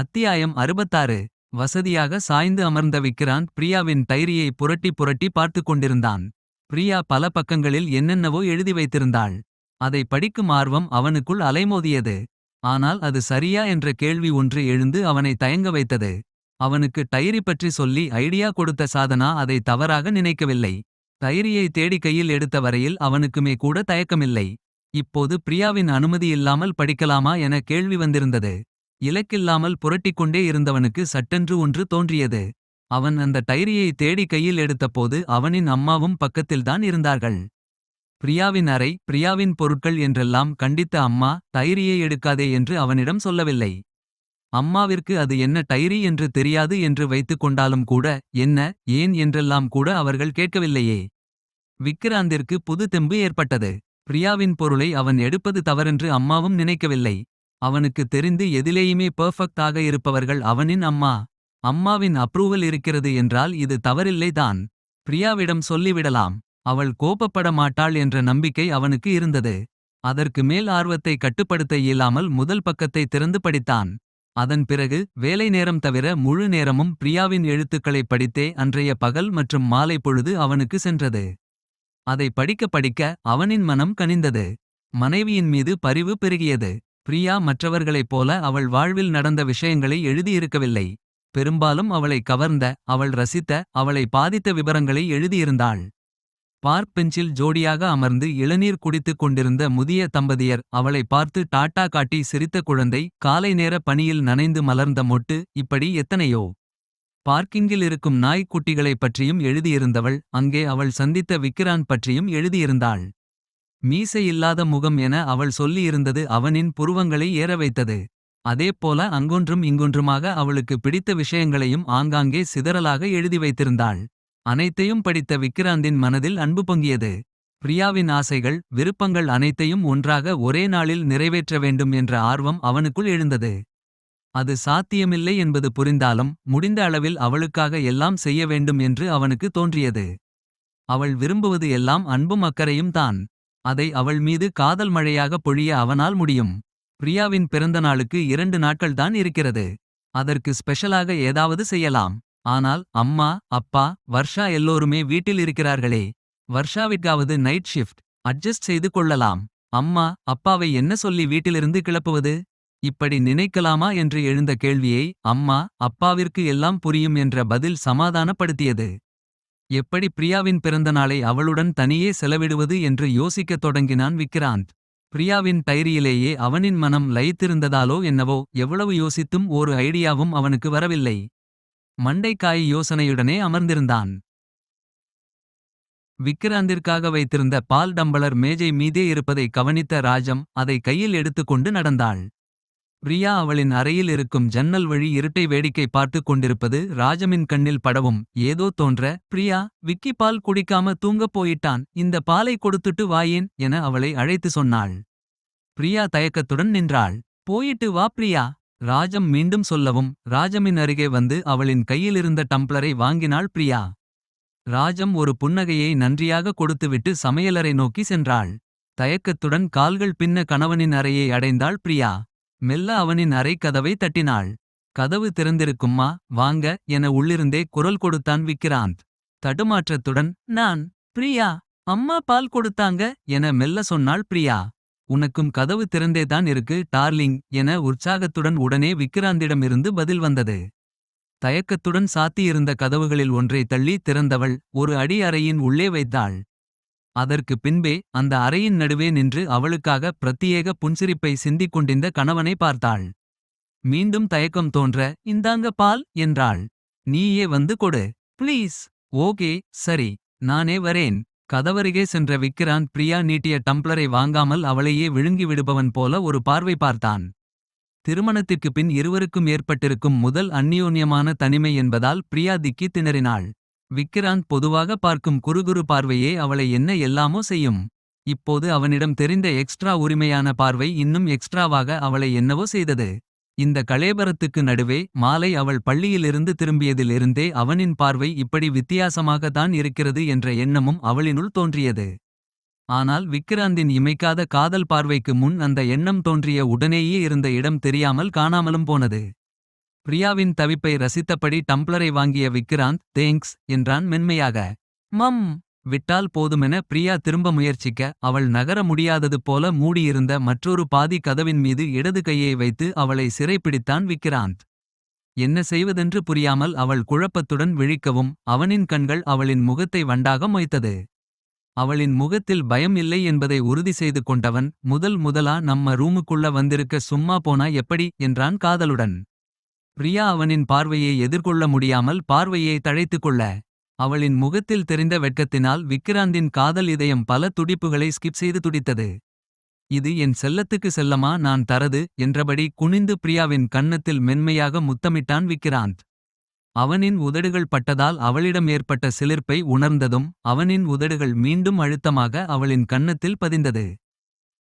அத்தியாயம் அறுபத்தாறு வசதியாக சாய்ந்து அமர்ந்த விக்ராந்த் பிரியாவின் டைரியை புரட்டி புரட்டி பார்த்துக் கொண்டிருந்தான். பிரியா பல பக்கங்களில் என்னென்னவோ எழுதி வைத்திருந்தாள். அதை படிக்கும் ஆர்வம் அவனுக்குள் அலைமோதியது. ஆனால் அது சரியா என்ற கேள்வி ஒன்று எழுந்து அவனை தயங்க வைத்தது. அவனுக்கு டைரி பற்றி சொல்லி ஐடியா கொடுத்த சாதனா அதை தவறாக நினைக்கவில்லை. டைரியை தேடி கையில் எடுத்த வரையில் அவனுக்குமே கூட தயக்கமில்லை. இப்போது பிரியாவின் அனுமதி இல்லாமல் படிக்கலாமா என கேள்வி வந்திருந்தது. இலக்கில்லாமல் புரட்டிக்கொண்டே இருந்தவனுக்கு சட்டென்று ஒன்று தோன்றியது. அவன் அந்த டைரியை தேடி கையில் எடுத்தபோது அவனின் அம்மாவும் பக்கத்தில்தான் இருந்தார்கள். பிரியாவின் அறை பிரியாவின் பொருட்கள் என்றெல்லாம் கண்டித்த அம்மா டைரியை எடுக்காதே என்று அவனிடம் சொல்லவில்லை. அம்மாவிற்கு அது என்ன டைரி என்று தெரியாது என்று வைத்துக் கொண்டாலும் கூட என்ன ஏன் என்றெல்லாம் கூட அவர்கள் கேட்கவில்லையே. விக்கிராந்திற்கு புது தெம்பு ஏற்பட்டது. பிரியாவின் பொருளை அவன் எடுப்பது தவறென்று அம்மாவும் நினைக்கவில்லை. அவனுக்கு தெரிந்து எதிலேயுமே பெர்ஃபெக்ட் ஆக இருப்பவர்கள் அவனின் அம்மா. அம்மாவின் அப்ரூவல் இருக்கிறது என்றால் இது தவறில்லை தான். பிரியாவிடம் சொல்லிவிடலாம். அவள் கோபப்பட மாட்டாள் என்ற நம்பிக்கை அவனுக்கு இருந்தது. அதற்கு மேல் ஆர்வத்தை கட்டுப்படுத்த இயலாமல் முதல் பக்கத்தை திறந்து படித்தான். அதன் பிறகு வேலை நேரம் தவிர முழு நேரமும் பிரியாவின் எழுத்துக்களை படித்தே அன்றைய பகல் மற்றும் மாலை பொழுது அவனுக்கு சென்றது. அதை படிக்க படிக்க அவனின் மனம் கனிந்தது. மனைவியின் மீது பரிவு பெருகியது. பிரியா மற்றவர்களைப் போல அவள் வாழ்வில் நடந்த விஷயங்களை எழுதியிருக்கவில்லை. பெரும்பாலும் அவளை கவர்ந்த அவள் ரசித்த அவளை பாதித்த விவரங்களை எழுதியிருந்தாள். பார்க் பெஞ்சில் ஜோடியாக அமர்ந்து இளநீர் குடித்துக் கொண்டிருந்த முதிய தம்பதியர் அவளை பார்த்து டாட்டா காட்டி சிரித்த குழந்தை காலை நேர பணியில் நனைந்து மலர்ந்த மொட்டு இப்படி எத்தனையோ. பார்க்கிங்கில் இருக்கும் நாய்க் குட்டிகளைப் பற்றியும் எழுதியிருந்தவள் அங்கே அவள் சந்தித்த விக்கிரான் பற்றியும் எழுதியிருந்தாள். மீசையில்லாத முகம் என அவள் சொல்லியிருந்தது அவனின் புருவங்களை ஏற வைத்தது. அதேபோல அங்கொன்றும் இங்கொன்றுமாக அவளுக்கு பிடித்த விஷயங்களையும் ஆங்காங்கே சிதறலாக எழுதி வைத்திருந்தாள். அனைத்தையும் படித்த விக்கிராந்தின் மனதில் அன்பு பொங்கியது. பிரியாவின் ஆசைகள் விருப்பங்கள் அனைத்தையும் ஒன்றாக ஒரே நாளில் நிறைவேற்ற வேண்டும் என்ற ஆர்வம் அவனுக்குள் எழுந்தது. அது சாத்தியமில்லை என்பது புரிந்தாலும் முடிந்த அளவில் அவளுக்காக எல்லாம் செய்ய வேண்டும் என்று அவனுக்கு தோன்றியது. அவள் விரும்புவது எல்லாம் அன்பும் அக்கறையும் தான். அதை அவள் மீது காதல் மழையாக பொழிய அவனால் முடியும். பிரியாவின் பிறந்த நாளுக்கு இரண்டு நாட்கள்தான் இருக்கிறது. அதற்கு ஸ்பெஷலாக ஏதாவது செய்யலாம். ஆனால் அம்மா அப்பா வர்ஷா எல்லோருமே வீட்டில் இருக்கிறார்களே. வர்ஷாவிற்காவது நைட் ஷிஃப்ட் அட்ஜஸ்ட் செய்து கொள்ளலாம். அம்மா அப்பாவை என்ன சொல்லி வீட்டிலிருந்து கிளப்புவது. இப்படி நினைக்கலாமா என்று எழுந்த கேள்வியை அம்மா அப்பாவிற்கு எல்லாம் புரியும் என்ற பதில் சமாதானப்படுத்தியது. எப்படி பிரியாவின் பிறந்த நாளை அவளுடன் தனியே செலவிடுவது என்று யோசிக்கத் தொடங்கினான் விக்ராந்த். பிரியாவின் டைரியிலேயே அவனின் மனம் லயித்திருந்ததாலோ என்னவோ எவ்வளவு யோசித்தும் ஒரு ஐடியாவும் அவனுக்கு வரவில்லை. மண்டைக்காய் யோசனையுடனே அமர்ந்திருந்தான். விக்கிராந்திற்காக வைத்திருந்த பால் டம்பளர் மேஜை மீதே இருப்பதை கவனித்த ராஜம் அதை கையில் எடுத்துக்கொண்டு நடந்தாள். பிரியா அவளின் அறையில் இருக்கும் ஜன்னல் வழி இருட்டை வேடிக்கை பார்த்துக் கொண்டிருப்பது ராஜமின் கண்ணில் படவும் ஏதோ தோன்ற பிரியா விக்கி பால் குடிக்காம தூங்கப் போயிட்டான் இந்த பாலை கொடுத்துட்டு வாயேன் என அவளை அழைத்து சொன்னாள். பிரியா தயக்கத்துடன் நின்றாள். போயிட்டு வா பிரியா. ராஜம் மீண்டும் சொல்லவும் ராஜமின் அருகே வந்து அவளின் கையிலிருந்த டம்ப்ளரை வாங்கினாள் பிரியா. ராஜம் ஒரு புன்னகையை நன்றியாக கொடுத்துவிட்டு சமையலறை நோக்கி சென்றாள். தயக்கத்துடன் கால்கள் பின்ன கணவனின் அறையை அடைந்தாள் பிரியா. மெல்ல அவனின் அறை கதவை தட்டினாள். கதவு திறந்திருக்கும்மா வாங்க என உள்ளிருந்தே குரல் கொடுத்தான் விக்கிராந்த். தடுமாற்றத்துடன் நான் பிரியா அம்மா பால் கொடுத்தாங்க என மெல்ல சொன்னாள் பிரியா. உனக்கும் கதவு திறந்தேதான் இருக்கு டார்லிங் என உற்சாகத்துடன் உடனே விக்கிராந்திடமிருந்து பதில் வந்தது. தயக்கத்துடன் சாத்தியிருந்த கதவுகளில் ஒன்றை தள்ளி திறந்தவள் ஒரு அடி அறையின் உள்ளே வைத்தாள். அதற்கு பின்பே அந்த அறையின் நடுவே நின்று அவளுக்காக பிரத்தியேக புன்சிரிப்பை சிந்திக் கொண்டிருந்த கணவனை பார்த்தாள். மீண்டும் தயக்கம் தோன்ற இந்தாங்க பால் என்றாள். நீயே வந்து கொடு ப்ளீஸ் ஓகே சரி நானே வரேன். கதவருகே சென்ற விக்கிரான் பிரியா நீட்டிய டம்ப்ளரை வாங்காமல் அவளையே விழுங்கி விடுபவன் போல ஒரு பார்வை பார்த்தான். திருமணத்திற்கு பின் இருவருக்கும் ஏற்பட்டிருக்கும் முதல் அந்நியோன்யமான தனிமை என்பதால் பிரியா திக்கி திணறினாள். விக்கிராந்த் பொதுவாக பார்க்கும் குறுகுறு பார்வையே அவளை என்ன எல்லாமோ செய்யும். இப்போது அவனிடம் தெரிந்த எக்ஸ்ட்ரா உரிமையான பார்வை இன்னும் எக்ஸ்ட்ராவாக அவளை என்னவோ செய்தது. இந்த கலேபரத்துக்கு நடுவே மாலை அவள் பள்ளியிலிருந்து திரும்பியதிலிருந்தே அவனின் பார்வை இப்படி வித்தியாசமாக தான் இருக்கிறது என்ற எண்ணமும் அவளினுள் தோன்றியது. ஆனால் விக்கிராந்தின் இமைக்காத காதல் பார்வைக்கு முன் அந்த எண்ணம் தோன்றிய உடனேயே இருந்த இடம் தெரியாமல் காணாமலும் போனது. பிரியாவின் தவிப்பை ரசித்தபடி டம்ப்ளரை வாங்கிய விக்ராந்த் தேங்க்ஸ் என்றான் மென்மையாக. மம். விட்டால் போதுமென பிரியா திரும்ப முயற்சிக்க அவள் நகர முடியாதது போல மூடியிருந்த மற்றொரு பாதி கதவின் மீது இடது கையை வைத்து அவளை சிறைப்பிடித்தான் விக்ராந்த். என்ன செய்வதென்று புரியாமல் அவள் குழப்பத்துடன் விழிக்கவும் அவனின் கண்கள் அவளின் முகத்தை வண்டாக மொய்த்தது. அவளின் முகத்தில் பயம் இல்லை என்பதை உறுதி செய்து கொண்டவன் முதல் முதலா நம்ம ரூமுக்குள்ள வந்திருக்க சும்மா போனா எப்படி? என்றான் காதலுடன். பிரியா அவனின் பார்வையை எதிர்கொள்ள முடியாமல் பார்வையை தழைத்துக் கொள்ள அவளின் முகத்தில் தெரிந்த வெட்கத்தினால் விக்கிராந்தின் காதல் இதயம் பல துடிப்புகளை ஸ்கிப் செய்து துடித்தது. இது என் செல்லத்துக்கு செல்லமா? நான் தரது என்றபடி குனிந்து பிரியாவின் கன்னத்தில் மென்மையாக முத்தமிட்டான் விக்கிராந்த். அவனின் உதடுகள் பட்டதால் அவளிடம் ஏற்பட்ட சிலிர்ப்பை உணர்ந்ததும் அவனின் உதடுகள் மீண்டும் அழுத்தமாக அவளின் கன்னத்தில் பதிந்தது.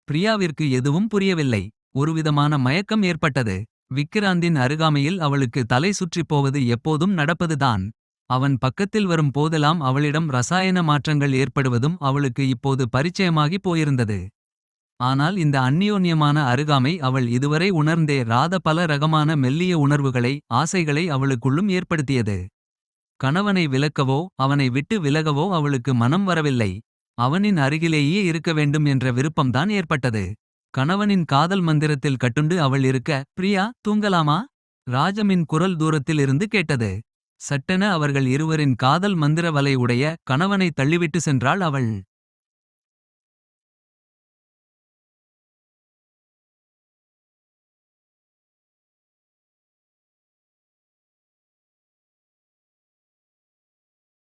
பிரியாவிற்கு எதுவும் புரியவில்லை. ஒருவிதமான மயக்கம் ஏற்பட்டது. விக்கிராந்தின் அருகாமையில் அவளுக்கு தலை சுற்றிப் போவது எப்போதும் நடப்பதுதான். அவன் பக்கத்தில் வரும் போதெல்லாம் அவளிடம் ரசாயன மாற்றங்கள் ஏற்படுவதும் அவளுக்கு இப்போது பரிச்சயமாகி போயிருந்தது. ஆனால் இந்த அந்நியோன்யமான அருகாமை அவள் இதுவரை உணர்ந்தே ராத பல ரகமான மெல்லிய உணர்வுகளை ஆசைகளை அவளுக்குள்ளும் ஏற்படுத்தியது. கணவனை விலக்கவோ அவனை விட்டு விலகவோ அவளுக்கு மனம் வரவில்லை. அவனின் அருகிலேயே இருக்க வேண்டும் என்ற விருப்பம்தான் ஏற்பட்டது. கணவனின் காதல் மந்திரத்தில் கட்டுண்டு அவள் இருக்க பிரியா தூங்கலாமா ராஜமின் குரல் தூரத்தில் இருந்து கேட்டது. சட்டென அவர்கள் இருவரின் காதல் மந்திர வலை உடைய கணவனை தள்ளிவிட்டு சென்றாள் அவள்.